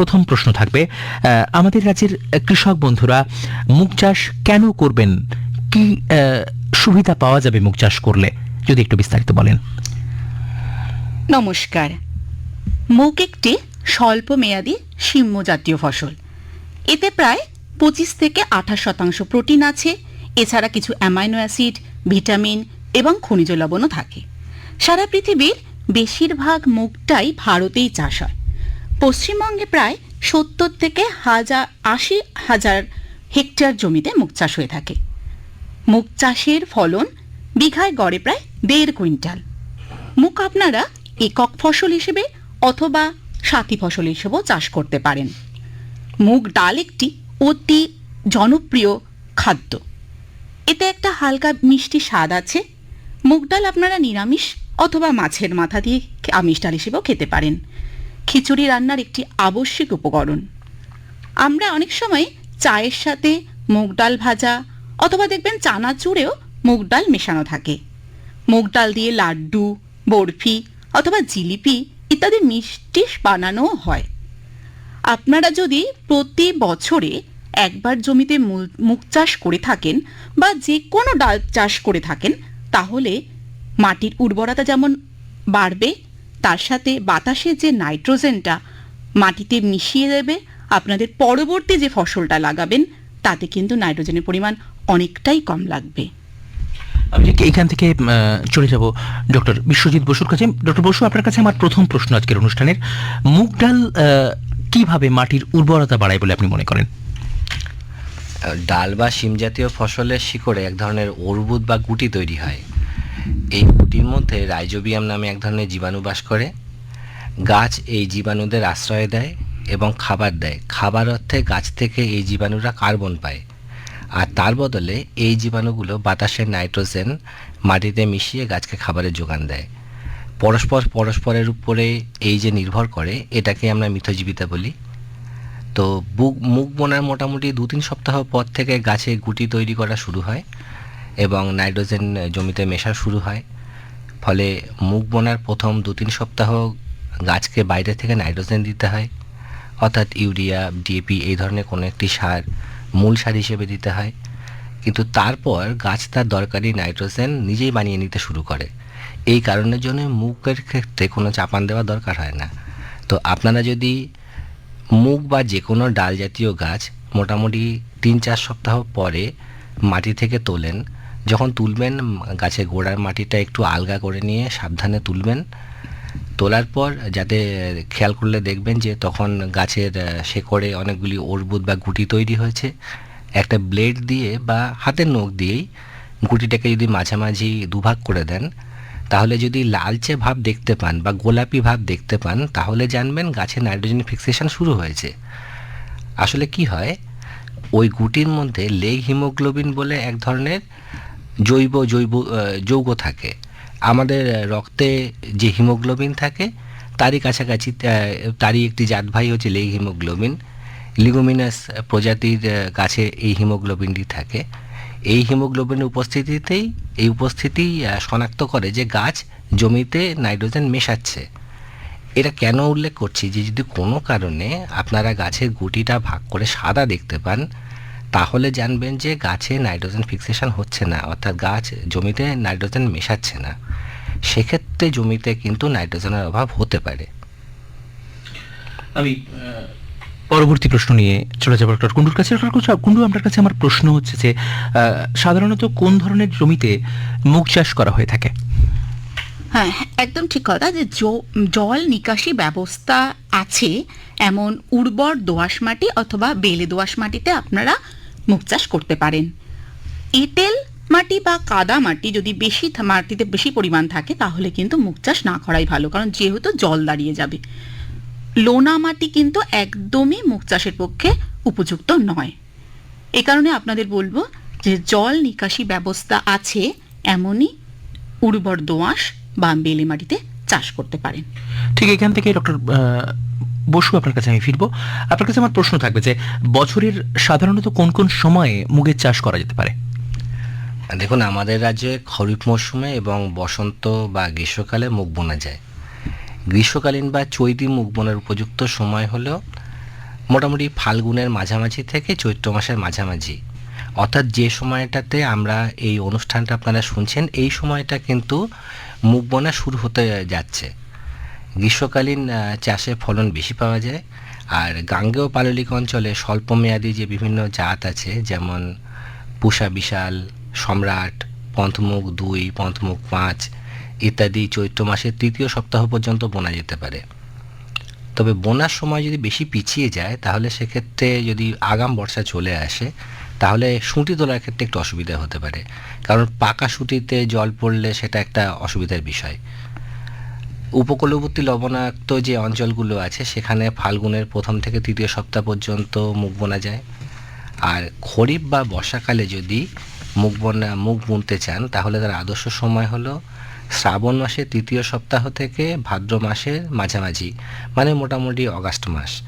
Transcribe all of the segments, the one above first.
প্রথম প্রশ্ন থাকবে আমাদের রাজ্যের কৃষক বন্ধুরা, মুগ চাষ কেন করবেন? কি সুবিধা পাওয়া যাবে মুগ চাষ করলে? যদি একটু বিস্তারিত বলেন। নমস্কার। মুগ একটি স্বল্প মেয়াদী শিম্য জাতীয় ফসল। এতে প্রায় পঁচিশ থেকে আঠাশ শতাংশ প্রোটিন আছে, এছাড়া কিছু অ্যামাইনো অ্যাসিড, ভিটামিন এবং খনিজ লবণও থাকে। সারা পৃথিবীর বেশিরভাগ মুগটাই ভারতেই চাষ হয়। পশ্চিমবঙ্গে প্রায় সত্তর থেকে হাজার, আশি হাজার হেক্টর জমিতে মুগ চাষ হয়ে থাকে। মুগ চাষের ফলন বিঘায় গড়ে প্রায় দেড় কুইন্টাল। মুগ আপনারা একক ফসল হিসেবে অথবা সাথী ফসল হিসেবেও চাষ করতে পারেন। মুগ ডাল একটি অতি জনপ্রিয় খাদ্য। এতে একটা হালকা মিষ্টি স্বাদ আছে। মুগ ডাল আপনারা নিরামিষ অথবা মাছের মাথা দিয়ে আমিষ ডাল হিসেবেও খেতে পারেন। খিচুড়ি রান্নার একটি আবশ্যিক উপকরণ। আমরা অনেক সময় চায়ের সাথে মুগ ডাল ভাজা অথবা দেখবেন চানাচুরেও মুগ ডাল মেশানো থাকে। মুগ ডাল দিয়ে লাড্ডু, বরফি অথবা জিলিপি ইত্যাদি মিষ্টি বানানো হয়। আপনারা যদি প্রতি বছরে একবার জমিতে মুগ চাষ করে থাকেন বা যে কোনো ডাল চাষ করে থাকেন, তাহলে মাটির উর্বরতা যেমন বাড়বে তার সাথে বাতাসের যে নাইট্রোজেনটা মাটিতে মিশিয়ে দেবে আপনাদের পরবর্তী যে ফসলটা লাগাবেন তাতে কিন্তু নাইট্রোজেনের পরিমাণ অনেকটাই কম লাগবে। আমি এখান থেকে চলে যাব ডক্টর বিশ্বজিৎ বসুর কাছে। ডক্টর বসু আপনার কাছে আমার প্রথম প্রশ্ন আজকের অনুষ্ঠানের। মুগ ডাল কীভাবে মাটির উর্বরতা বাড়ায় বলে আপনি মনে করেন? ডাল বা শিম জাতীয় ফসলের শিকড়ে এক ধরনের অর্বুদ বা গুটি তৈরি হয়। এই গুটির মধ্যে রাইজোবিয়াম নামে এক ধরনের জীবাণু বাস করে। গাছ এই জীবাণুদের আশ্রয় দেয় এবং খাবার দেয়। খাবার অর্থে গাছ থেকে এই জীবাণুরা কার্বন পায়। আর তার বদলে এই জীবাণুগুলো বাতাসের নাইট্রোজেন মাটিতে মিশিয়ে গাছকে খাবারের যোগান দেয়। পরস্পর পরস্পরের উপরে এই যে নির্ভর করে, এটাকে আমরা মিথজীবিতা বলি। তো বুক মুখ বোনার মোটামুটি দু তিন সপ্তাহ পর থেকে গাছে গুটি তৈরি করা শুরু হয়। এবং নাইট্রোজেন জমিতে মেশা শুরু হয়। ফলে মুখ বোনার প্রথম দু তিন সপ্তাহ গাছকে বাইরে থেকে নাইট্রোজেন দিতে হয়। অর্থাৎ ইউরিয়া ডিএপি এই ধরনের কোনো একটি সার মূল সার হিসেবে দিতে হয়। কিন্তু তারপর গাছ তার দরকারি নাইট্রোজেন নিজেই বানিয়ে নিতে শুরু করে। এই কারণের জন্য মুখের ক্ষেত্রে কোনো চাপান দেওয়া দরকার হয় না। তো আপনারা যদি মুগ বা যে কোনো ডাল জাতীয় গাছ মোটামুটি তিন চার সপ্তাহ পরে মাটি থেকে তোলেন যখন তুলবেন গাছের গোড়ার মাটিটা একটু আলগা করে নিয়ে সাবধানে তুলবেন। তোলার পর যাতে খেয়াল করলে দেখবেন যে তখন গাছের শেকড়ে অনেকগুলি অর্বুদ বা গুটি তৈরি হয়েছে। একটা ব্লেড দিয়ে বা হাতের নখ দিয়েই গুটিটাকে যদি মাঝামাঝি দুভাগ করে দেন, তাহলে যদি লালচে ভাব দেখতে পান বা গোলাপি ভাব দেখতে পান, তাহলে জানবেন গাছে নাইট্রোজেন ফিক্সেশন শুরু হয়েছে। আসলে কি হয়? ওই গুটির মধ্যে লেগ হিমোগ্লোবিন বলে এক ধরনের জৈব জৈব যৌগ থাকে। আমাদের রক্তে যে হিমোগ্লোবিন থাকে, তারই কাছাকাছি তারই একটি জাত ভাই হচ্ছে লেগ হিমোগ্লোবিন। লিগোমিনাস প্রজাতির গাছে এই হিমোগ্লোবিনটি থাকে। এই হিমোগ্লোবিনের উপস্থিতিতেই, এই উপস্থিতি শনাক্ত করে যে গাছ জমিতে নাইট্রোজেন মেশাচ্ছে। এটা কেন উল্লেখ করছি যে যদি কোনো কারণে আপনারা গাছের গুটিটা ভাগ করে সাদা দেখতে পান তাহলে জানবেন যে গাছে নাইট্রোজেন ফিক্সেশন হচ্ছে না অর্থাৎ গাছ জমিতে নাইট্রোজেন মেশাচ্ছে না। সেক্ষেত্রে জমিতে কিন্তু নাইট্রোজেনের অভাব হতে পারে। আমি পরবর্তী প্রশ্ন নিয়ে চলে যাব ডক্টর কুন্ডুর কাছে। ডক্টর কুন্ডু- কুন্ডু আপনার কাছে আমার প্রশ্ন হচ্ছে যে সাধারণত কোন ধরনের জমিতে মুগ চাষ করা হয়ে থাকে? হ্যাঁ একদম ঠিক কথা যে জল নিকাশি ব্যবস্থা আছে এমন উর্বর দোআঁশ মাটি অথবা বেলে দোআঁশ মাটিতে আপনারা মুগ চাষ করতে পারেন। এঁটেল মাটি বা কাদা মাটি যদি বেশি মাটিতে বেশি পরিমাণ থাকে, তাহলে কিন্তু মুখ চাষ না করাই ভালো, কারণ যেহেতু জল দাঁড়িয়ে যাবে। লোনা মাটি কিন্তু একদমই মুগ চাষের পক্ষে উপযুক্ত নয়। এ কারণে আপনাদের বলব যে, জল নিকাশি ব্যবস্থা আছে, এমনই উর্বর দোআঁশ বা বেলে মাটিতে চাষ করতে পারেন। ঠিক এখান থেকে ডক্টর বসু আপনার কাছে আমি ফিরবো। আপনার কাছে আমার প্রশ্ন থাকবে যে, বছরের সাধারণত কোন কোন সময়ে মুগের চাষ করা যেতে পারে? দেখুন, আমাদের রাজ্যে খরিফ মরশুমে এবং বসন্ত বা গ্রীষ্মকালে মুগ বোনা যায়। গ্রীষ্মকালীন বা চৈতি মুগ বোনার উপযুক্ত সময় হলো মোটামুটি ফাল্গুনের মাঝামাঝি থেকে চৈত্র মাসের মাঝামাঝি। অর্থাৎ যে সময়টাতে আমরা এই অনুষ্ঠানটা আপনারা শুনছেন, এই সময়টা কিন্তু মুগ বোনা শুরু হতে যাচ্ছে। গ্রীষ্মকালীন চাষে ফলন বেশি পাওয়া যায়। আর গাঙ্গেয় পাললিক অঞ্চলে স্বল্পমেয়াদী যে বিভিন্ন জাত আছে, যেমন পুষা বিশাল, সম্রাট, পন্থমুখ দুই, পন্থমুখ পাঁচ ইত্যাদি চৈত্র মাসের তৃতীয় সপ্তাহ পর্যন্ত বোনা যেতে পারে। তবে বোনার সময় যদি বেশি পিছিয়ে যায়, তাহলে সেক্ষেত্রে যদি আগাম বর্ষা চলে আসে, তাহলে সুঁটি তোলার ক্ষেত্রে একটু অসুবিধা হতে পারে। কারণ পাকা সুঁটিতে জল পড়লে সেটা একটা অসুবিধার বিষয়। উপকূলবর্তী লবণাক্ত যে অঞ্চলগুলো আছে, সেখানে ফাল্গুনের প্রথম থেকে তৃতীয় সপ্তাহ পর্যন্ত মুখ বোনা যায়। আর খরিফ বা বর্ষাকালে যদি মুখ বোনা, মুখ বুনতে চান, তাহলে তার আদর্শ সময় হলো শ্রাবণ মাসের তৃতীয় সপ্তাহ থেকে ভাদ্র মাসের মাঝামাঝি মানে মোটামুটি অগাস্ট মাস।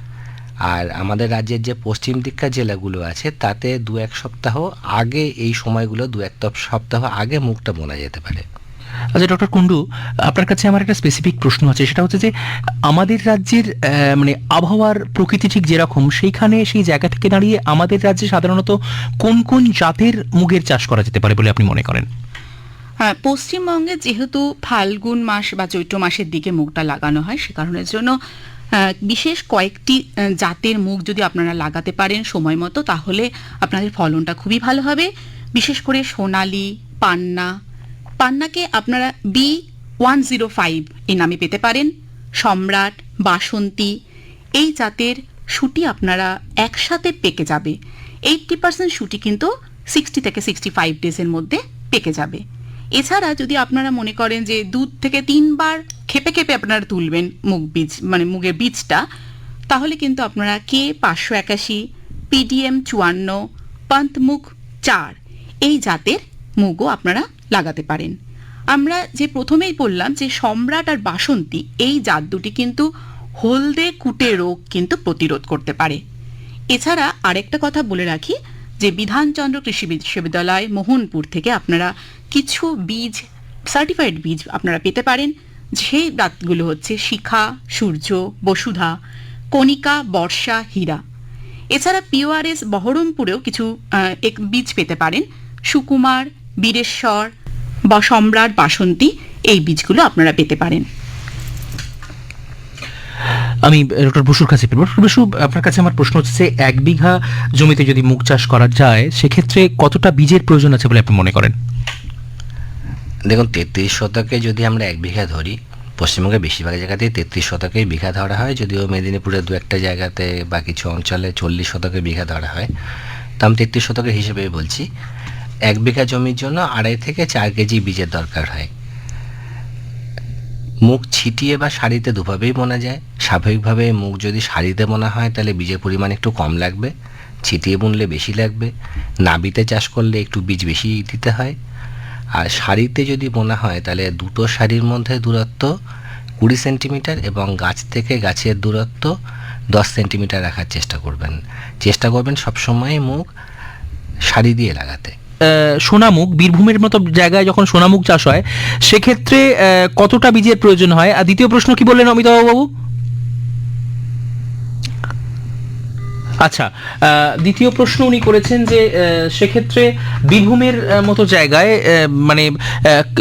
আর আমাদের রাজ্যের যে পশ্চিম দিককার জেলাগুলো আছে, তাতে দু এক সপ্তাহ আগে এই সময়গুলো দু এক সপ্তাহ আগে মুখটা বোনা যেতে পারে। আচ্ছা ডক্টর কুন্ডু আপনার কাছে আমার একটা স্পেসিফিক প্রশ্ন আছে। সেটা হচ্ছে যে, আমাদের রাজ্যের মানে আবহাওয়ার প্রকৃতি ঠিক যেরকম, সেইখানে সেই জায়গা থেকে দাঁড়িয়ে আমাদের রাজ্যে সাধারণত কোন কোন জাতের মুগের চাষ করা যেতে পারে বলে আপনি মনে করেন? হ্যাঁ পশ্চিমবঙ্গে যেহেতু ফাল্গুন মাস বা চৈত্র মাসের দিকে মুগটা লাগানো হয়, সে কারণের জন্য বিশেষ কয়েকটি জাতের মুগ যদি আপনারা লাগাতে পারেন সময় মতো, তাহলে আপনাদের ফলনটা খুবই ভালো হবে। বিশেষ করে সোনালি, পান্না পান্নাকে আপনারা বি ওয়ান জিরো ফাইভ এই নামে পেতে পারেন। সম্রাট, বাসন্তী, এই জাতের সুটি আপনারা একসাথে পেকে যাবে। এইটটি পার্সেন্ট সুটি কিন্তু সিক্সটি থেকে সিক্সটি ফাইভ ডেজের মধ্যে পেকে যাবে। এছাড়া যদি আপনারা মনে করেন যে দুধ থেকে তিনবার খেপে খেপে আপনারা তুলবেন মুগ বীজ মানে মুগের বীজটা, তাহলে কিন্তু আপনারা কে পাঁচশো একাশি পিডিএম চুয়ান্ন পন্তমুখ চার, এই জাতের মুগও আপনারা লাগাতে পারেন। আমরা যে প্রথমেই বললাম যে সম্রাট আর বাসন্তী, এই জাত দুটি কিন্তু হলদে কুটে রোগ কিন্তু প্রতিরোধ করতে পারে। এছাড়া আরেকটা কথা বলে রাখি যে বিধানচন্দ্র কৃষি বিশ্ববিদ্যালয় মোহনপুর থেকে আপনারা কিছু বীজ সার্টিফাইড বীজ আপনারা পেতে পারেন। সেই জাতগুলো হচ্ছে শিখা, সূর্য, বসুধা, কণিকা, বর্ষা, হীরা। এছাড়া পিওআরএস বহরমপুরেও কিছু এক বীজ পেতে পারেন। সুকুমার, বীরেশ্বর বা সম্রাট বাসন্তী এই বীজগুলো আপনারা পেতে পারেন। আমি ডক্টর বসুর কাছে ফিরবো ডক্টর বসু আপনার কাছে আমার প্রশ্ন হচ্ছে এক বিঘা জমিতে যদি মুগ চাষ করা যায় সেক্ষেত্রে কতটা বীজের প্রয়োজন আছে বলে আপনি মনে করেন? দেখুন তেত্রিশ শতকে যদি আমরা এক বিঘা ধরি পশ্চিমবঙ্গের বেশিরভাগ জায়গাতেই তেত্রিশ শতকেই বিঘা ধরা হয় যদিও মেদিনীপুরে দু একটা জায়গাতে বা কিছু অঞ্চলে চল্লিশ শতকে বিঘা ধরা হয়। তো আমি তেত্রিশ শতকের হিসেবে বলছি এক বিঘা জমির জন্য আড়াই থেকে চার কেজি বীজের দরকার হয়। মুখ ছিটিয়ে বা শাড়িতে দুভাবেই বোনা যায়। স্বাভাবিকভাবে মুখ যদি শাড়িতে বোনা হয়, তাহলে বীজের পরিমাণ একটু কম লাগবে। ছিটিয়ে বুনলে বেশি লাগবে। নাবিতে চাষ করলে একটু বীজ বেশি দিতে হয়। আর শাড়িতে যদি বোনা হয়, তাহলে দুটো শাড়ির মধ্যে দূরত্ব কুড়ি সেন্টিমিটার এবং গাছ থেকে গাছের দূরত্ব দশ সেন্টিমিটার রাখার চেষ্টা করবেন। চেষ্টা করবেন সবসময় মুখ শাড়ি দিয়ে লাগাতে। আহ, সোনামুগ বীরভূমের মতো জায়গায় যখন সোনামুখ চাষ হয় সেক্ষেত্রে কতটা বীজের প্রয়োজন হয়? আর দ্বিতীয় প্রশ্ন কি বললেন অমিতাভ বাবু আচ্ছা দ্বিতীয় প্রশ্ন উনি করেছেন যে সেক্ষেত্রে বীরভূমের মতো জায়গায় মানে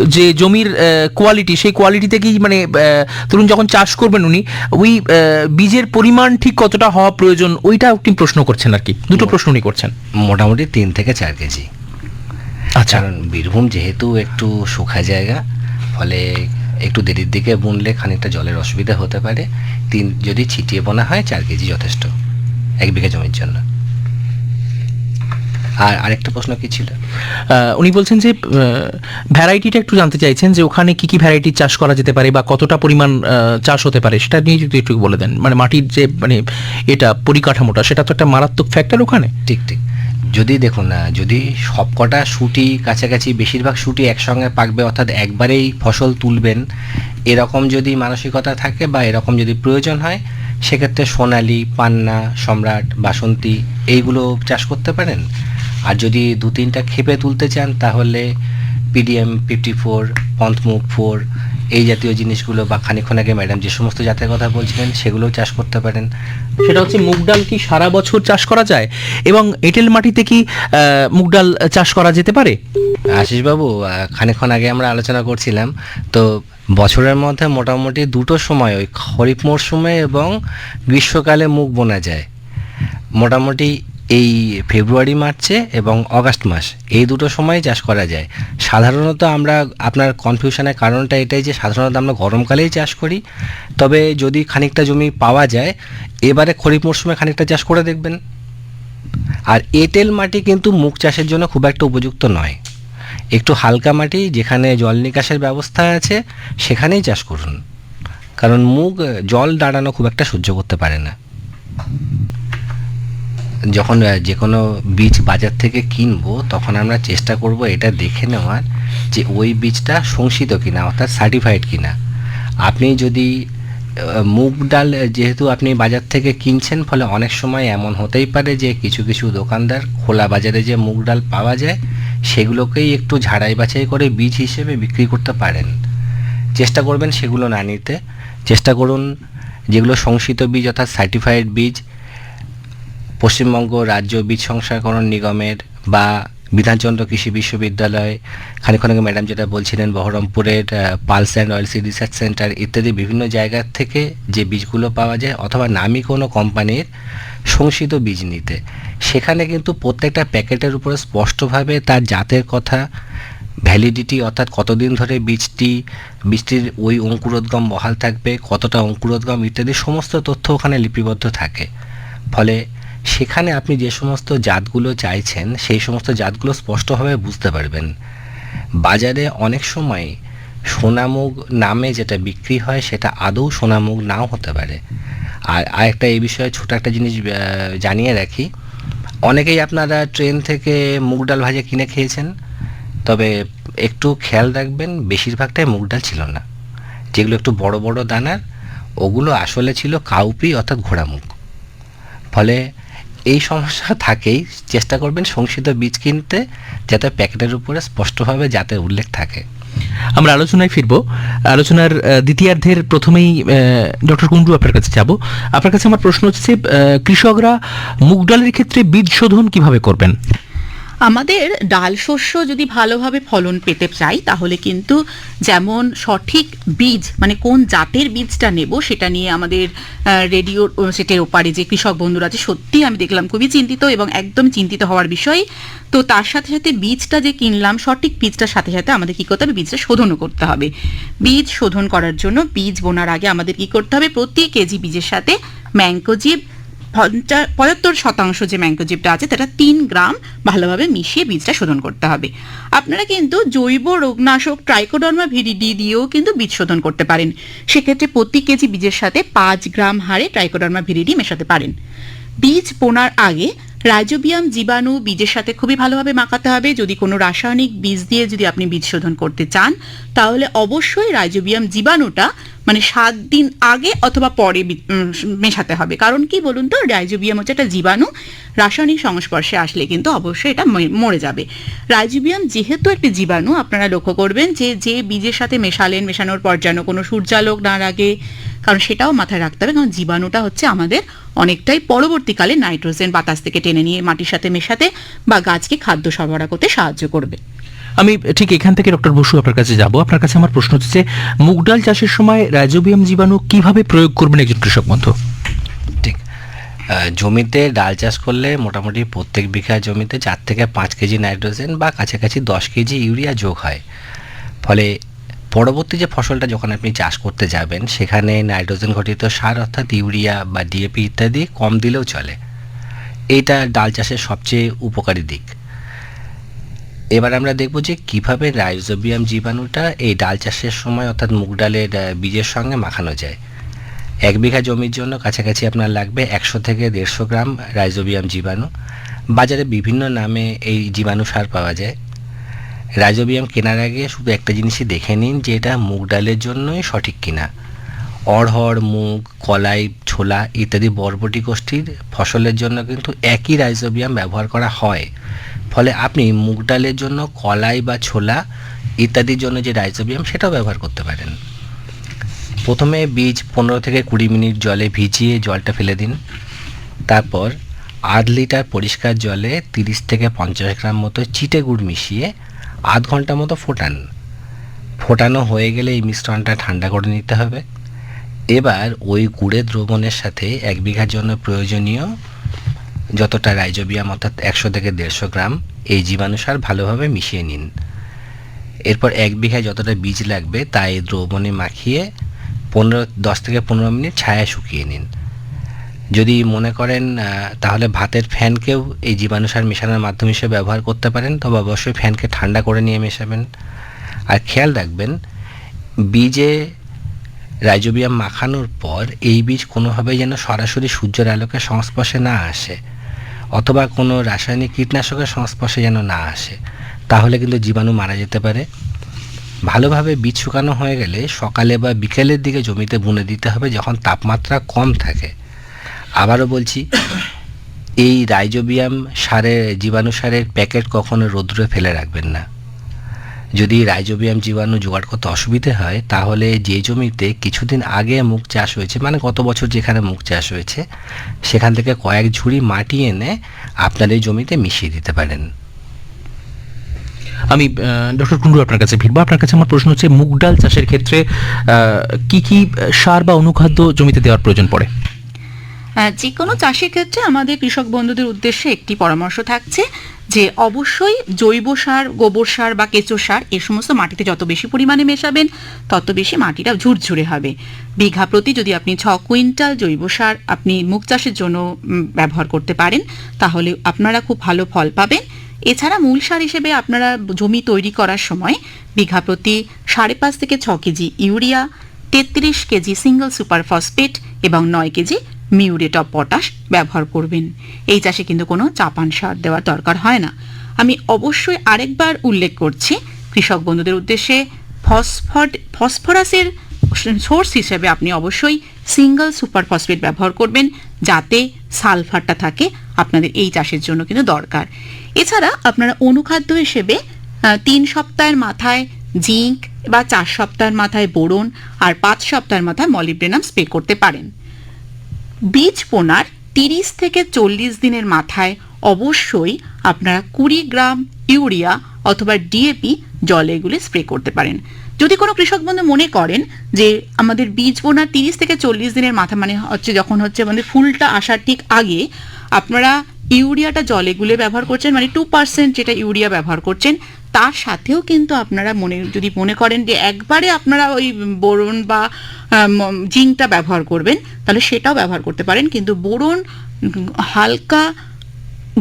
যে জমির কোয়ালিটি সেই কোয়ালিটিতে কি মানে ধরুন যখন চাষ করবেন উনি ওই বীজের পরিমাণ ঠিক কতটা হওয়া প্রয়োজন ওইটা আপনি প্রশ্ন করছেন আর কি। দুটো প্রশ্ন উনি করছেন। মোটামুটি তিন থেকে চার কেজি। আচ্ছা। কারণ বীরভূম যেহেতু একটু শুখা জায়গা ফলে একটু দেরির দিকে বুনলে খানিকটা জলের অসুবিধা হতে পারে। তিন যদি ছিটিয়ে বোনা হয় চার কেজি যথেষ্ট এক বিঘা জমির জন্য। আর আরেকটা প্রশ্ন কি ছিল? উনি বলছেন যে ভ্যারাইটিটা একটু জানতে চাইছেন যে ওখানে কি কি ভ্যারাইটি চাষ করা যেতে পারে বা কতটা পরিমাণ চাষ হতে পারে সেটা নিয়ে যদি একটু বলে দেন। মানে মাটির যে মানে এটা পরিকাঠামোটা সেটা তো একটা মারাত্মক ফ্যাক্টর ওখানে। ঠিক ঠিক। যদি দেখুন না যদি সবকটা শুটি কাছাকাছি বেশিরভাগ শুটি একসঙ্গে পাকবে, অর্থাৎ একবারেই ফসল তুলবেন, এরকম যদি মানসিকতা থাকে বা এরকম যদি প্রয়োজন হয়, সেক্ষেত্রে সোনালি, পান্না, সম্রাট, বাসন্তী, এইগুলো চাষ করতে পারেন। আর যদি দু তিনটা খেপে তুলতে চান, তাহলে পিডিএম ফিফটি ফোর পন্থমুখ ফোর এই জাতীয় জিনিসগুলো বা খানিকক্ষণ আগে ম্যাডাম যে সমস্ত জাতের কথা বলছিলেন সেগুলোও চাষ করতে পারেন। সেটা হচ্ছে মুগ ডাল কি সারা বছর চাষ করা যায়? এবং এঁটেল মাটিতে কি মুগ ডাল চাষ করা যেতে পারে? আশিসবাবু আহ, খানিকক্ষণ আগে আমরা আলোচনা করছিলাম। তো বছরের মধ্যে মোটামুটি দুটো সময় ওই খরিফ মরশুমে এবং গ্রীষ্মকালে মুগ বোনা যায়। মোটামুটি এই ফেব্রুয়ারি মার্চে এবং অগাস্ট মাস, এই দুটো সময় চাষ করা যায়। সাধারণত আমরা, আপনার কনফিউশনের কারণটা এটাই যে সাধারণত আমরা গরমকালেই চাষ করি। তবে যদি খানিকটা জমি পাওয়া যায়, এবারে খরিফ মরশুমে খানিকটা চাষ করে দেখবেন। আর এঁটেল মাটি কিন্তু মুগ চাষের জন্য খুব একটা উপযুক্ত নয়। একটু হালকা মাটি যেখানে জল নিকাশের ব্যবস্থা আছে, সেখানেই চাষ করুন। কারণ মুগ, জল দাঁড়ানো খুব একটা সহ্য করতে পারে না। যখন যে কোনো বীজ বাজার থেকে কিনবো, তখন আমরা চেষ্টা করব এটা দেখে নেওয়ার যে ওই বীজটা সংশিত কিনা, অর্থাৎ সার্টিফাইড কিনা। আপনি যদি মুগ ডাল যেহেতু আপনি বাজার থেকে কিনছেন, ফলে অনেক সময় এমন হতেই পারে যে কিছু কিছু দোকানদার খোলা বাজারে যে মুগ ডাল পাওয়া যায়, সেগুলোকেই একটু ঝাড়াই বাছাই করে বীজ হিসেবে বিক্রি করতে পারেন। চেষ্টা করবেন সেগুলো না নিতে। চেষ্টা করুন যেগুলো সংশিত বীজ, অর্থাৎ সার্টিফাইড বীজ পশ্চিমবঙ্গ রাজ্য বীজ সংস্কারকরণ নিগমের বা বিধানচন্দ্র কৃষি বিশ্ববিদ্যালয় খানিক্ষণ আগে ম্যাডাম যেটা বলছিলেন, বহরমপুরের pulse and oilseed research centre ইত্যাদি বিভিন্ন জায়গার থেকে যে বীজগুলো পাওয়া যায় অথবা নামি কোনো কোম্পানির সংশিত বীজ নিতে। সেখানে কিন্তু প্রত্যেকটা প্যাকেটের উপরে স্পষ্টভাবে তার জাতের কথা ভ্যালিডিটি অর্থাৎ কতদিন ধরে বীজটি, বীজটির ওই অঙ্কুরোদ্গম বহাল থাকবে, কতটা অঙ্কুরোদ্গম ইত্যাদি সমস্ত তথ্য ওখানে লিপিবদ্ধ থাকে। ফলে সেখানে আপনি যে সমস্ত জাতগুলো চাইছেন, সেই সমস্ত জাতগুলো স্পষ্টভাবে বুঝতে পারবেন। বাজারে অনেক সময় সোনামুগ নামে যেটা বিক্রি হয়, সেটা আদৌ সোনামুগ নাও হতে পারে। আর আরেকটা এই বিষয়ে ছোট একটা জিনিস জানিয়ে রাখি। অনেকেই আপনারা ট্রেন থেকে মুগ ডাল ভাজা কিনে খেয়েছেন, তবে একটু খেয়াল রাখবেন, বেশিরভাগটাই মুগ ডাল ছিল না। যেগুলো একটু বড় বড় দানার, ওগুলো আসলে ছিল কাউপি অর্থাৎ ঘোড়া মুগ ফলে এই সমস্যা থাকেই। চেষ্টা করবেন সংশোধিত বীজ কিনতে যাতে প্যাকেটের উপরে স্পষ্টভাবে যাতে উল্লেখ থাকে। আমরা আলোচনায় ফিরবো। আলোচনার দ্বিতীয়ার্ধের প্রথমেই ডক্টর কুন্ডু আপনার কাছে যাব। আপনার কাছে আমার প্রশ্ন হচ্ছে কৃষকরা মুগ ডালের ক্ষেত্রে বীজ শোধন কীভাবে করবেন? আমাদের ডাল শস্য যদি ভালোভাবে ফলন পেতে চাই, তাহলে কিন্তু যেমন সঠিক বীজ মানে কোন জাতের বীজটা নেব সেটা নিয়ে আমাদের রেডিও সেটের ওপারে যে কৃষক বন্ধুরা আছে, সত্যি আমি দেখলাম খুবই চিন্তিত এবং একদম চিন্তিত হওয়ার বিষয়। তো তার সাথে সাথে বীজটা যে কিনলাম, সঠিক বীজটার সাথে সাথে আমাদের কি করতে হবে? বীজটা শোধনও করতে হবে। বীজ শোধন করার জন্য বীজ বোনার আগে আমাদের কি করতে হবে? প্রতি কেজি বীজের সাথে ম্যাঙ্কোজিব পঞ্চা- পঁচাত্তর শতাংশ যে ম্যাঙ্কোজিপটা আছে, সেটা তিন গ্রাম ভালোভাবে মিশিয়ে বীজটা শোধন করতে হবে। আপনারা কিন্তু জৈব রোগনাশক ট্রাইকোডর্মা ভিরিডি দিয়েও কিন্তু বীজ শোধন করতে পারেন। সেক্ষেত্রে প্রতি কেজি বীজের সাথে পাঁচ গ্রাম হারে ট্রাইকোডর্মা ভিডিডি মেশাতে পারেন। বীজ পোনার আগে রাইজোবিয়াম জীবাণু বীজের সাথে খুবই ভালোভাবে মাখাতে হবে। যদি কোনো রাসায়নিক বীজ দিয়ে যদি আপনি বীজ শোধন করতে চান, তাহলে অবশ্যই রাইজোবিয়াম জীবাণুটা মানে সাত দিন আগে অথবা পরে মেশাতে হবে। কারণ কি বলুন তো, রাইজোবিয়াম হচ্ছে একটা জীবাণু। রাসায়নিক সংস্পর্শে আসলে কিন্তু অবশ্যই এটা মরে যাবে। রাইজোবিয়াম যেহেতু একটি জীবাণু, আপনারা লক্ষ্য করবেন যে যে বীজের সাথে মেশালেন, মেশানোর পর যেন কোনো সূর্যালোক না লাগে কারণ সেটাও মাথায় রাখতে হবে কারণ জীবাণুটা হচ্ছে আমাদের অনেকটাই পরবর্তীকালে নাইট্রোজেন বাতাস থেকে টেনে নিয়ে মাটির সাথে মেশাতে বা গাছকে খাদ্য সরবরাহ করতে সাহায্য করবে। আমি ঠিক এখান থেকে ডক্টর বসু আপনার কাছে যাব। আপনার কাছে আমার প্রশ্ন হচ্ছে মুগ ডাল চাষের সময় রাইজোবিয়াম জীবাণু কীভাবে প্রয়োগ করবেন একজন কৃষক বন্ধু? ঠিক। জমিতে ডাল চাষ করলে মোটামুটি প্রত্যেক বিঘা জমিতে চার থেকে পাঁচ কেজি নাইট্রোজেন বা কাছাকাছি দশ কেজি ইউরিয়া যোগ হয়। ফলে পরবর্তী যে ফসলটা যখন আপনি চাষ করতে যাবেন, সেখানে নাইট্রোজেন ঘটিত সার অর্থাৎ ইউরিয়া বা ডিএপি ইত্যাদি কম দিলেও চলে। এইটা ডাল চাষের সবচেয়ে উপকারী দিক। এবার আমরা দেখব যে কীভাবে রাইজোবিয়াম জীবাণুটা এই ডাল চাষের সময় অর্থাৎ মুগ ডালের বীজের সঙ্গে মাখানো যায়। এক বিঘা জমির জন্য কাছাকাছি আপনার লাগবে একশো থেকে দেড়শো গ্রাম রাইজোবিয়াম জীবাণু। বাজারে বিভিন্ন নামে এই জীবাণু সার পাওয়া যায়। রাইজোবিয়াম কেনার আগে শুধু একটা জিনিসই দেখে নিন, যে এটা মুগ ডালের জন্যই সঠিক কিনা। অড়হর, মুগ, কলাই, ছোলা ইত্যাদি বরবটি গোষ্ঠীর ফসলের জন্য কিন্তু একই রাইজোবিয়াম ব্যবহার করা হয়। ফলে আপনি মুগ ডালের জন্য কলাই বা ছোলা ইত্যাদির জন্য যে রাইজোবিয়াম সেটাও ব্যবহার করতে পারেন। প্রথমে বীজ পনেরো থেকে কুড়ি মিনিট জলে ভিজিয়ে জলটা ফেলে দিন। তারপর আধ লিটার পরিষ্কার জলে তিরিশ থেকে পঞ্চাশ গ্রাম মতো চিটে গুড় মিশিয়ে আধ ঘণ্টা মতো ফোটান। ফোটানো হয়ে গেলে এই মিশ্রণটা ঠান্ডা করে নিতে হবে। এবার ওই গুড়ের দ্রবণের সাথে এক বিঘার জন্য প্রয়োজনীয় যতটা রাইজোবিয়াম, অর্থাৎ একশো থেকে দেড়শো গ্রাম এই জীবাণুসার ভালোভাবে মিশিয়ে নিন। এরপর এক বিঘায় যতটা বীজ লাগবে, তা এই দ্রবণে মাখিয়ে পনেরো, দশ থেকে পনেরো মিনিট ছায়া শুকিয়ে নিন। যদি মনে করেন তাহলে ভাতের ফ্যানকেও এই জীবাণুসার মেশানোর মাধ্যম হিসেবে ব্যবহার করতে পারেন, তবে অবশ্যই ফ্যানকে ঠান্ডা করে নিয়ে মেশাবেন। আর খেয়াল রাখবেন, বীজে রাইজোবিয়াম মাখানোর পর এই বীজ কোনোভাবেই যেন সরাসরি সূর্যের আলোকে সংস্পর্শে না আসে, অথবা কোনো রাসায়নিক কীটনাশকের সংস্পর্শে যেন না আসে, তাহলে কিন্তু জীবাণু মারা যেতে পারে। ভালোভাবে বীজ শুকানো হয়ে গেলে সকালে বা বিকেলের দিকে জমিতে বুনে দিতে হবে, যখন তাপমাত্রা কম থাকে। আবারও বলছি, এই রাইজোবিয়াম সারের জীবাণু সারের প্যাকেট কখনো রোদ্রে ফেলে রাখবেন না। যদি রাইজোবিয়াম জীবাণু জোগাড় করতে অসুবিধে হয়, তাহলে যে জমিতে কিছুদিন আগে মুগ চাষ হয়েছে মানে গত বছর যেখানে মুগ চাষ হয়েছে, সেখান থেকে কয়েক ঝুড়ি মাটি এনে আপনার এই জমিতে মিশিয়ে দিতে পারেন। আমি ডক্টর কুন্ডু আপনার কাছে ফিরবো। আপনার কাছে আমার প্রশ্ন হচ্ছে, মুগ ডাল চাষের ক্ষেত্রে কি কি সার বা অনুখাদ্য জমিতে দেওয়ার প্রয়োজন পড়ে? যে কোনো চাষের ক্ষেত্রে আমাদের কৃষক বন্ধুদের উদ্দেশ্যে একটি পরামর্শ থাকছে যে অবশ্যই জৈব সার, গোবর সার বা কেঁচো সার, এ সমস্ত মাটিতে যত বেশি পরিমাণে মেশাবেন, তত বেশি মাটিটা ঝুরঝুরে হবে। বিঘা প্রতি যদি আপনি ছ কুইন্টাল জৈব সার আপনি মুগ চাষের জন্য ব্যবহার করতে পারেন, তাহলে আপনারা খুব ভালো ফল পাবেন। এছাড়া মূল সার হিসেবে আপনারা জমি তৈরি করার সময় বিঘা প্রতি সাড়ে পাঁচ থেকে ছ কেজি ইউরিয়া, তেত্রিশ কেজি সিঙ্গল সুপার ফসফেট এবং নয় কেজি মিউরেট অফ পটাশ ব্যবহার করবেন। এই চাষে কিন্তু কোনো চাপান সার দেওয়ার দরকার হয় না। আমি অবশ্যই আরেকবার উল্লেখ করছি, কৃষক বন্ধুদের উদ্দেশ্যে ফসফট, ফসফরাসের সোর্স হিসেবে আপনি অবশ্যই সিঙ্গল সুপার ফসফেট ব্যবহার করবেন, যাতে সালফারটা থাকে আপনাদের এই চাষের জন্য কিন্তু দরকার। এছাড়া আপনারা অনুখাদ্য হিসেবে তিন সপ্তাহের মাথায় জিঙ্ক বা চার সপ্তাহের মাথায় বোরন আর পাঁচ সপ্তাহের মাথায় মলিব্রেনাম স্প্রে করতে পারেন। বীজ পোনার তিরিশ থেকে চল্লিশ দিনের মাথায় অবশ্যই আপনারা কুড়ি গ্রাম ইউরিয়া অথবা ডিএপি জলে এগুলি স্প্রে করতে পারেন। যদি কোনো কৃষক বন্ধু মনে করেন যে আমাদের বীজ বোনার তিরিশ থেকে চল্লিশ দিনের মাথা মানে হচ্ছে যখন হচ্ছে আমাদের ফুলটা আসার ঠিক আগে আপনারা ইউরিয়াটা জলে গুলে ব্যবহার করছেন মানে টু পার্সেন্ট যেটা ইউরিয়া ব্যবহার করছেন তার সাথেও কিন্তু আপনারা মনে, যদি মনে করেন যে একবারে আপনারা ওই বোরন বা জিঙ্কটা ব্যবহার করবেন, তাহলে সেটাও ব্যবহার করতে পারেন, কিন্তু বোরন হালকা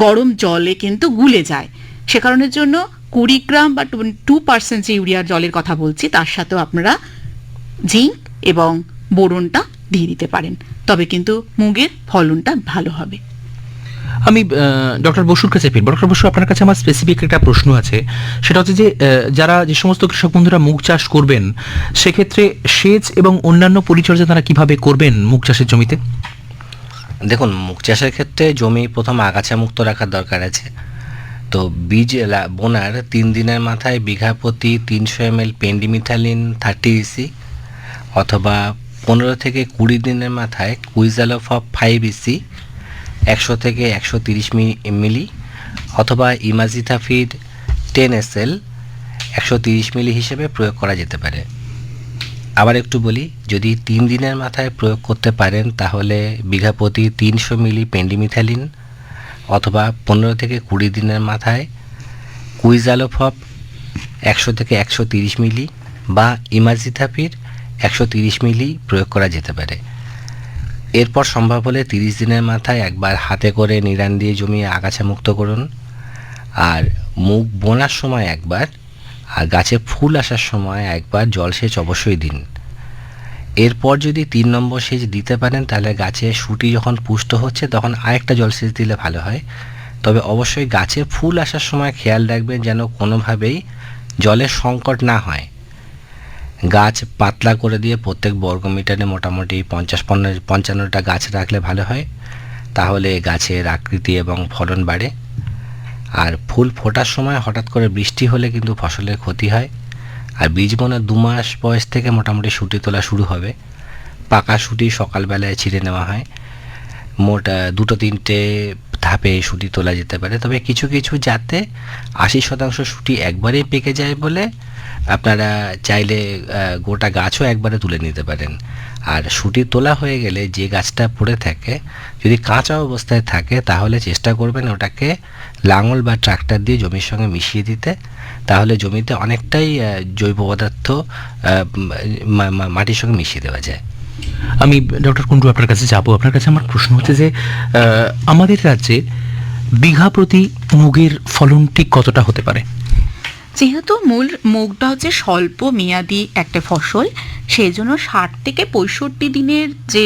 গরম জলে কিন্তু গুলে যায়। সে কারণের জন্য কুড়ি গ্রাম বা টু পার্সেন্ট যে ইউরিয়ার জলের কথা বলছি, তার সাথেও আপনারা জিঙ্ক এবং বোরনটা দিয়ে দিতে পারেন। তবে কিন্তু মুগের ফলনটা ভালো হবে। আমি ডক্টর বসুর কাছে ফিরবো। ডক্টর বসু, আপনার কাছে আমার স্পেসিফিক একটা প্রশ্ন আছে। সেটা হচ্ছে যে যারা যে সমস্ত কৃষক বন্ধুরা মুগ চাষ করবেন, সেক্ষেত্রে সেচ এবং অন্যান্য পরিচর্যা তারা কীভাবে করবেন মুগ চাষের জমিতে? দেখুন, মুগ চাষের ক্ষেত্রে জমি প্রথম আগাছা মুক্ত রাখার দরকার আছে। তো বীজ বোনার তিন দিনের মাথায় বিঘা প্রতি তিনশো M L pendimethalin thirty EC অথবা পনেরো থেকে কুড়ি দিনের মাথায় কুইজালোফ ফাইভ ইসি একশো থেকে একশো তিরিশ মিলি অথবা ইমাজিথাফিড টেন এস এল একশো তিরিশ মিলি হিসেবে প্রয়োগ করা যেতে পারে। আবার একটু বলি, যদি তিন দিনের মাথায় প্রয়োগ করতে পারেন, তাহলে বিঘা প্রতি তিনশো মিলি পেন্ডিমিথালিন অথবা পনেরো থেকে কুড়ি দিনের মাথায় কুইজালোফপ একশো থেকে একশো তিরিশ মিলি বা ইমাজিথাপির একশো তিরিশ মিলি প্রয়োগ করা যেতে পারে। এরপর সম্ভব হলে তিরিশ দিনের মাথায় একবার হাতে করে নিড়ান দিয়ে জমিয়ে আগাছা মুক্ত করুন। আর মুখ বোনার সময় একবার, আর গাছে ফুল আসার সময় একবার জলসেচ অবশ্যই দিন। এরপর যদি তিন নম্বর সেচ দিতে পারেন, তাহলে গাছে শুটি যখন পুষ্ট হচ্ছে, তখন আরেকটা জলসেচ দিলে ভালো হয়। তবে অবশ্যই গাছে ফুল আসার সময় খেয়াল রাখবেন যেন কোনোভাবেই জলের সংকট না হয়। গাছ পাতলা করে দিয়ে প্রত্যেক বর্গ মিটারে মোটামুটি পঞ্চাশ পনেরো, পঞ্চান্নটা গাছ রাখলে ভালো হয়। তাহলে গাছের আকৃতি এবং ফলন বাড়ে। আর ফুল ফোটার সময় হঠাৎ করে বৃষ্টি হলে কিন্তু ফসলের ক্ষতি হয়। আর বীজ বোনার দু মাস বয়স থেকে মোটামুটি শুটি তোলা শুরু হবে। পাকা শুটি সকালবেলায় ছিঁড়ে নেওয়া হয়। মোট দুটো তিনটে ধাপে শুটি তোলা যেতে পারে। তবে কিছু কিছু যাতে আশি শতাংশ শুটি একবারেই পেকে যায় বলে আপনারা চাইলে গোটা গাছও একবারে তুলে নিতে পারেন। আর শুটি তোলা হয়ে গেলে যে গাছটা পড়ে থাকে, যদি কাঁচা অবস্থায় থাকে, তাহলে চেষ্টা করবেন ওটাকে লাঙল বা ট্রাক্টর দিয়ে জমির সঙ্গে মিশিয়ে দিতে। তাহলে জমিতে অনেকটাই জৈব পদার্থ মাটির সঙ্গে মিশিয়ে দেওয়া যায়। আমি ডক্টর কুন্ডু আপনার কাছে যাব। আপনার কাছে আমার প্রশ্ন হচ্ছে যে আমাদের রাজ্যে বিঘা প্রতি মুগের ফলন ঠিক কতটা হতে পারে? যেহেতু মূল মুগটা হচ্ছে স্বল্প মেয়াদি একটা ফসল সেই জন্য ষাট থেকে পঁয়ষট্টি দিনের যে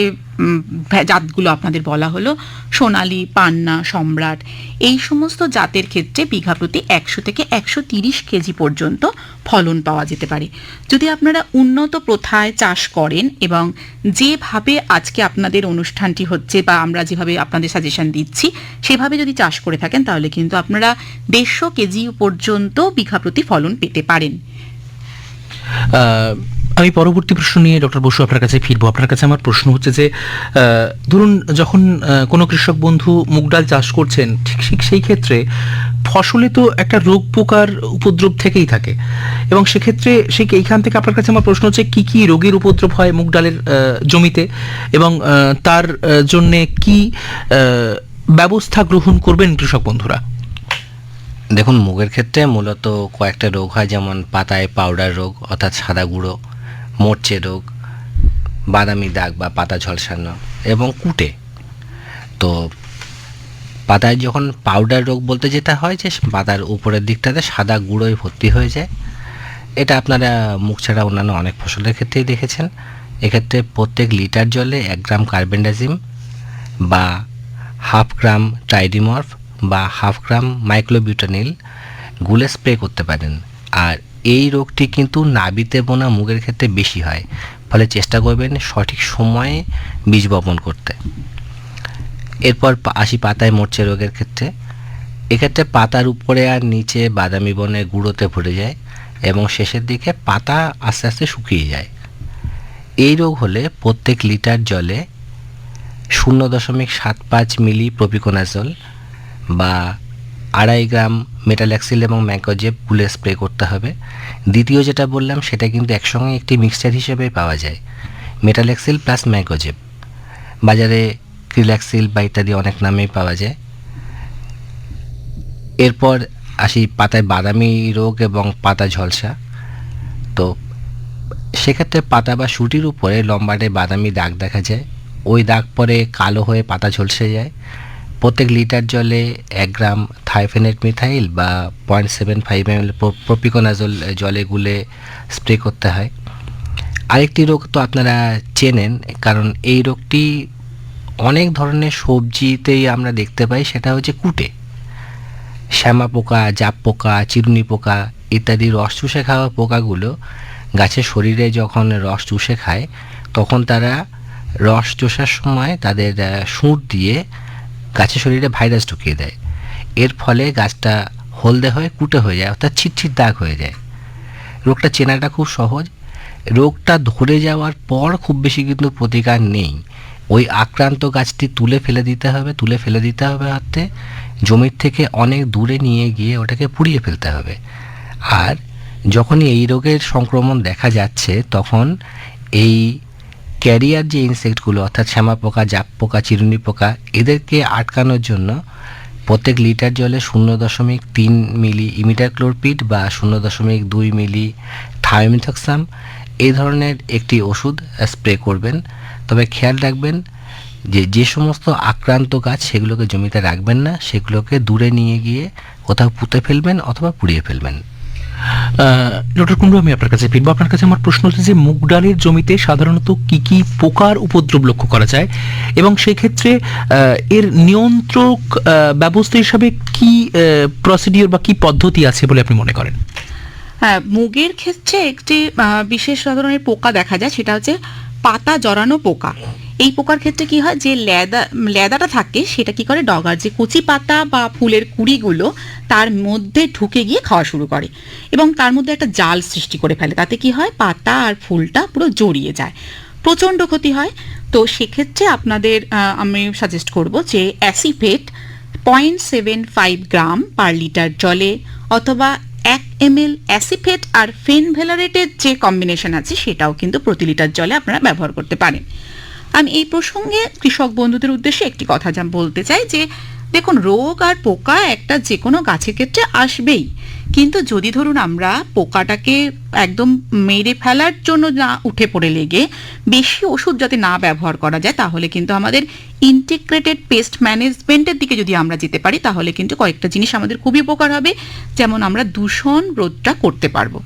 জাতগুলো আপনাদের বলা হলো। সোনালি, পান্না, সম্রাট, এই সমস্ত জাতের ক্ষেত্রে বিঘা প্রতি একশো থেকে একশো তিরিশ কেজি পর্যন্ত ফলন পাওয়া যেতে পারে। যদি আপনারা উন্নত প্রথায় চাষ করেন এবং যেভাবে আজকে আপনাদের অনুষ্ঠানটি হচ্ছে বা আমরা যেভাবে আপনাদের সাজেশন দিচ্ছি, সেভাবে যদি চাষ করে থাকেন, তাহলে কিন্তু আপনারা দেড়শো কেজি পর্যন্ত বিঘা প্রতি ফলন পেতে পারেন। আমি পরবর্তী প্রশ্ন নিয়ে ডক্টর বসু আপনার কাছে ফিরবো। আপনার কাছে আমার প্রশ্ন হচ্ছে যে ধরুন যখন কোনো কৃষক বন্ধু মুগ ডাল চাষ করছেন, ঠিক ঠিক সেই ক্ষেত্রে ফসলে তো একটা রোগ পোকার উপদ্রব থেকেই থাকে। এবং সেক্ষেত্রে সেই এইখান থেকে আপনার কাছে আমার প্রশ্ন হচ্ছে, কি কি রোগের উপদ্রব হয় মুগ ডালের জমিতে? এবং তার জন্যে কি ব্যবস্থা গ্রহণ করবেন কৃষক বন্ধুরা? দেখুন, মুগের ক্ষেত্রে মূলত কয়েকটা রোগ হয়, যেমন পাতায় পাউডার রোগ, অর্থাৎ সাদা গুঁড়ো। মোর্চে রোগ, বাদামি দাগ বা পাতা ঝলসানো এবং কুটে। তো পাতায় যখন পাউডার রোগ বলতে যেটা হয় যে পাতার উপরের দিকটাতে সাদা গুঁড়োয় ভর্তি হয়ে যায়। এটা আপনারা মুখ ছাড়া অন্যান্য অনেক ফসলের ক্ষেত্রেই দেখেছেন। এক্ষেত্রে প্রত্যেক লিটার জলে এক গ্রাম কার্বেন্ডাজিম বা হাফ গ্রাম ট্রাইডিমর্ফ বা হাফ গ্রাম মাইক্লোবিউটানিল গুলে স্প্রে করতে পারেন। আর এই রোগটি কিন্তু নাবিতে বোনা মুগের ক্ষেত্রে বেশি হয়। ফলে চেষ্টা করবেন সঠিক সময়ে বীজ বপন করতে। এরপর আসি পাতায় মরচে রোগের ক্ষেত্রে। এক্ষেত্রে পাতার উপরে আর নিচে বাদামি বনে গুঁড়োতে ভরে যায় এবং শেষের দিকে পাতা আস্তে আস্তে শুকিয়ে যায়। এই রোগ হলে প্রত্যেক লিটার জলে শূন্য দশমিক সাত পাঁচ মিলি প্রপিকোনাজল বা আড়াই গ্রাম মেটাল্যাক্সিল এবং ম্যাকোজেব গুলে স্প্রে করতে হবে। দ্বিতীয় যেটা বললাম, সেটা কিন্তু একসঙ্গে একটি মিক্সচার হিসেবে পাওয়া যায়। মেটাল্যাক্সিল প্লাস ম্যাকোজেব বাজারে ক্রিল্যাক্সিল বা ইত্যাদি অনেক নামেই পাওয়া যায়। এরপর আসি পাতায় বাদামি রোগ এবং পাতা ঝলসা। তো সেক্ষেত্রে পাতা বা শুটির উপরে লম্বাটে বাদামি দাগ দেখা যায়। ওই দাগ পরে কালো হয়ে পাতা ঝলসে যায়। প্রত্যেক লিটার জলে এক গ্রাম থাইফেনেট মিথাইল বা point seven five M L propiconazole জলে গুলে স্প্রে করতে হয়। আরেকটি রোগ তো আপনারা চেনেন, কারণ এই রোগটি অনেক ধরনের সবজিতেই আমরা দেখতে পাই, সেটা হচ্ছে কুটে। শ্যামা পোকা, জাপ পোকা, চিরুনি পোকা ইত্যাদি রস চুষে খাওয়া পোকাগুলো গাছের শরীরে যখন রস চুষে খায়, তখন তারা রস চষার সময় তাদের সুঁড় দিয়ে গাছের শরীরে ভাইরাস ঢুকিয়ে দেয়। এর ফলে গাছটা হলদে হয়ে কুটে হয়ে যায়, অর্থাৎ ছিটছিট দাগ হয়ে যায়। রোগটা চেনাটা খুব সহজ। রোগটা ধরে যাওয়ার পর খুব বেশি কিন্তু প্রতিকার নেই। ওই আক্রান্ত গাছটি তুলে ফেলে দিতে হবে, তুলে ফেলে দিতে হবে হাতে জমির থেকে অনেক দূরে নিয়ে গিয়ে ওটাকে পুড়িয়ে ফেলতে হবে। আর যখনই এই রোগের সংক্রমণ দেখা যাচ্ছে, তখন এই ক্যারিয়ার যে ইনসেক্টগুলো অর্থাৎ শ্যামা পোকা, জাপ পোকা, চিরুনি পোকা, এদেরকে আটকানোর জন্য প্রত্যেক লিটার জলে শূন্য দশমিক তিন মিলি ইমিটাক্লোরপিড বা শূন্য দশমিক দুই মিলি থায়োমিথক্সাম এই ধরনের একটি ওষুধ স্প্রে করবেন। তবে খেয়াল রাখবেন যে যে সমস্ত আক্রান্ত গাছ সেগুলোকে জমিতে রাখবেন না, সেগুলোকে দূরে নিয়ে গিয়ে কোথাও পুঁতে ফেলবেন অথবা পুড়িয়ে ফেলবেন। ডক্টর কুন্ডু আমি আপনার কাছে ফিরবো। আপনার কাছে আমার প্রশ্ন হচ্ছে যে, মুগ ডালের জমিতে সাধারণত কি কি পোকার উপদ্রব লক্ষ্য করা যায়? এবং সেক্ষেত্রে এর নিয়ন্ত্রক ব্যবস্থা হিসাবে কি প্রসিডিওর বা কি পদ্ধতি আছে বলে আপনি মনে করেন? হ্যাঁ মুগের ক্ষেত্রে একটি বিশেষ ধরনের পোকা দেখা যায়, সেটা হচ্ছে পাতা জড়ানো পোকা। এই পোকার ক্ষেত্রে কি হয়? যে লেদা লেদাটা থাকে, সেটা কি করে? ডগার যে কচি পাতা বা ফুলের কুড়িগুলো, তার মধ্যে ঢুকে গিয়ে খাওয়া শুরু করে এবং তার মধ্যে একটা জাল সৃষ্টি করে ফেলে। তাতে কি হয়? পাতা আর ফুলটা পুরো জড়িয়ে যায়। প্রচণ্ড ক্ষতি হয়। তো সেক্ষেত্রে আপনাদের আমি সাজেস্ট করব যে acephate point seven five gram per litre জলে অথবা এক এম এল অ্যাসিফেট আর ফেনভেলারেটের যে কম্বিনেশন আছে, সেটাও কিন্তু প্রতি লিটার জলে আপনারা ব্যবহার করতে পারেন। আমি এই প্রসঙ্গে কৃষক বন্ধুদের উদ্দেশ্যে একটি কথা যা বলতে চাই যে, দেখুন, রোগ আর পোকা একটা যে কোনো গাছের ক্ষেত্রে আসবেই। কিন্তু যদি ধরুন আমরা পোকাটাকে একদম মেরে ফেলার জন্য না উঠে পড়ে লেগে বেশি ওষুধ যাতে না ব্যবহার করা যায়, তাহলে কিন্তু আমাদের ইন্টিগ্রেটেড পেস্ট ম্যানেজমেন্টের দিকে যদি আমরা যেতে পারি, তাহলে কিন্তু কয়েকটা জিনিস আমাদের খুবই উপকার হবে। যেমন আমরা দূষণ রোধটা করতে পারব।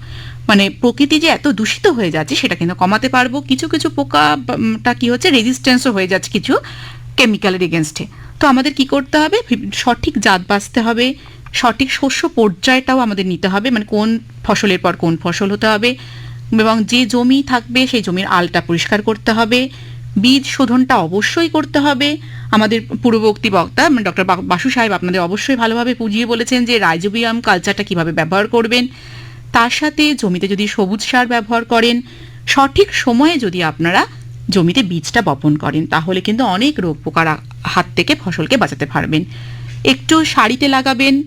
মানে প্রকৃতি যে এত দূষিত হয়ে যাচ্ছে সেটা কিন্তু কমাতে পারব। কিছু কিছু পোকাটা কি হচ্ছে রেজিস্ট্যান্সও হয়ে যাচ্ছে কিছু কেমিক্যালের এগেনস্টে তো আমাদের কি করতে হবে? সঠিক জাত বাঁচতে হবে, সঠিক শস্য পর্যায়টাও আমাদের নিতে হবে মানে কোন ফসলের পর কোন ফসল হতে হবে এবং যে জমি থাকবে সেই জমির আলটা পরিষ্কার করতে হবে, বীজ শোধনটা অবশ্যই করতে হবে। আমাদের পূর্ববর্তী বক্তা মানে ডক্টর বাসু সাহেব আপনাদের অবশ্যই ভালোভাবে বুঝিয়ে বলেছেন যে রাইজোবিয়াম কালচারটা কীভাবে ব্যবহার করবেন। তার সাথে জমিতে যদি সবুজ সার ব্যবহার করেন, সঠিক সময়ে যদি আপনারা জমিতে বীজটা বপন করেন, তাহলে কিন্তু অনেক রোগ পোকার হাত থেকে ফসলকে বাঁচাতে পারবেন। একটু সারিতে লাগাবেন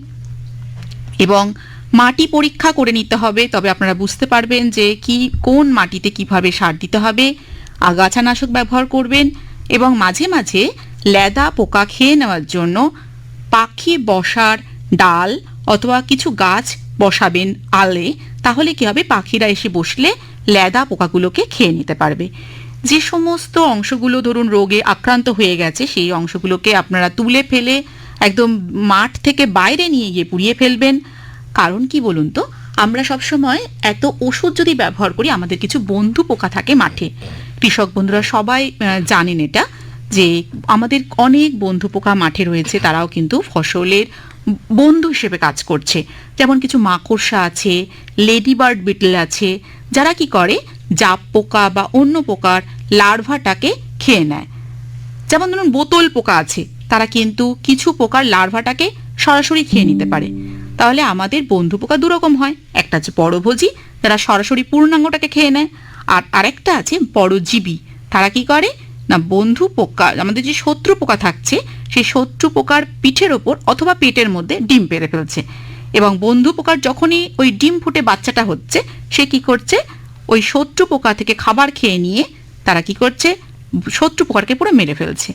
এবং মাটি পরীক্ষা করে নিতে হবে। তবে আপনারা বুঝতে পারবেন যে কি, কোন মাটিতে কীভাবে সার দিতে হবে। আগাছানাশক ব্যবহার করবেন এবং মাঝে মাঝে লেদা পোকা খেয়ে নেওয়ার জন্য পাখি, বসার ডাল অথবা কিছু গাছ বসাবেন আলে, তাহলে কি হবে? পাখিরা এসে বসলে লেদা পোকাগুলোকে খেয়ে নিতে পারবে। যে সমস্ত অংশগুলো ধরুন রোগে আক্রান্ত হয়ে গেছে, সেই অংশগুলোকে আপনারা তুলে ফেলে একদম মাঠ থেকে বাইরে নিয়ে গিয়ে পুড়িয়ে ফেলবেন। কারণ কি বলুন তো? আমরা সব সময় এত ওষুধ যদি ব্যবহার করি, আমাদের কিছু বন্ধু পোকা থাকে মাঠে। কৃষক বন্ধুরা সবাই জানেন এটা, যে আমাদের অনেক বন্ধু পোকা মাঠে রয়েছে, তারাও কিন্তু ফসলের বন্ধু হিসেবে কাজ করছে। যেমন কিছু মাকড়সা আছে লেডি বার্ড বিটল আছে, যারা কি করে? জাপ পোকা বা অন্য পোকার লার্ভাটাকে খেয়ে নেয়। যেমন ধরুন বোতল পোকা আছে, তারা কিন্তু কিছু পোকার লার্ভাটাকে সরাসরি খেয়ে নিতে পারে। তাহলে আমাদের বন্ধু পোকা দুরকম হয়। একটা হচ্ছে পরভোজী, যারা সরাসরি পূর্ণাঙ্গটাকে খেয়ে নেয়। আর আরেকটা আছে পরজীবী, তারা কি করে? না, বন্ধু পোকা, আমাদের যে শত্রু পোকা থাকছে সেই শত্রু পোকার পিঠের ওপর অথবা পেটের মধ্যে ডিম পেড়ে ফেলছে। এবং বন্ধু পোকার যখনই ওই ডিম ফুটে বাচ্চাটা হচ্ছে, সে কি করছে? ওই শত্রু পোকা থেকে খাবার খেয়ে নিয়ে তারা কি করছে? শত্রু পোকাকে পুরো মেরে ফেলছে।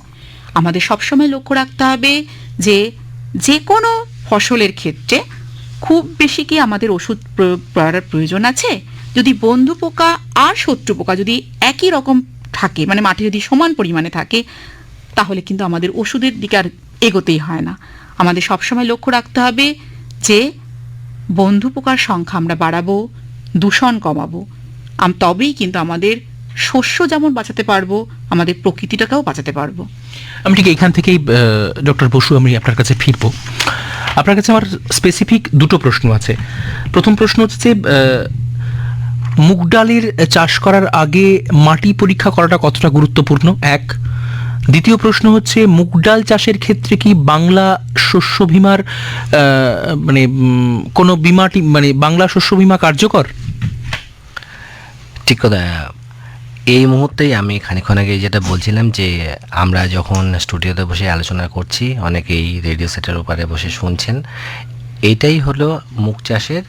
আমাদের সবসময় লক্ষ্য রাখতে হবে যে যে কোনো ফসলের ক্ষেত্রে খুব বেশি কি আমাদের ওষুধ প্রয়োগ করার প্রয়োজন আছে? যদি বন্ধু পোকা আর শত্রু পোকা যদি একই রকম থাকে মানে মাঠে যদি সমান পরিমাণে থাকে তাহলে কিন্তু আমাদের ওষুধের দিকে আর এগোতেই হয় না। আমাদের সবসময় লক্ষ্য রাখতে হবে যে বন্ধু পোকার সংখ্যা আমরা বাড়াবো, দূষণ কমাবো। তবেই কিন্তু আমাদের শস্য যেমন বাঁচাতে পারব, আমাদের প্রকৃতিটাকেও বাঁচাতে পারব। আমি ঠিক এখান থেকেই ডক্টর বসু, আমি আপনার কাছে ফিরবো। আপনার কাছে আমার স্পেসিফিক দুটো প্রশ্ন আছে। প্রথম প্রশ্ন হচ্ছে মুগ ডালের চাষ করার আগে মাটি পরীক্ষা করাটা কতটা গুরুত্বপূর্ণ? এক দ্বিতীয় প্রশ্ন হচ্ছে, মুগ ডাল চাষের ক্ষেত্রে কি বাংলা শস্য বিমার মানে কোনো বিমাটি মানে বাংলা শস্য বিমা কার্যকর? ঠিক কথা, এই মুহূর্তেই আমি খানিক্ষণ আগে যেটা বলছিলাম যে, আমরা যখন স্টুডিওতে বসে আলোচনা করছি, অনেকেই রেডিও সেটের উপরে বসে শুনছেন, এটাই হলো মুখ চাষের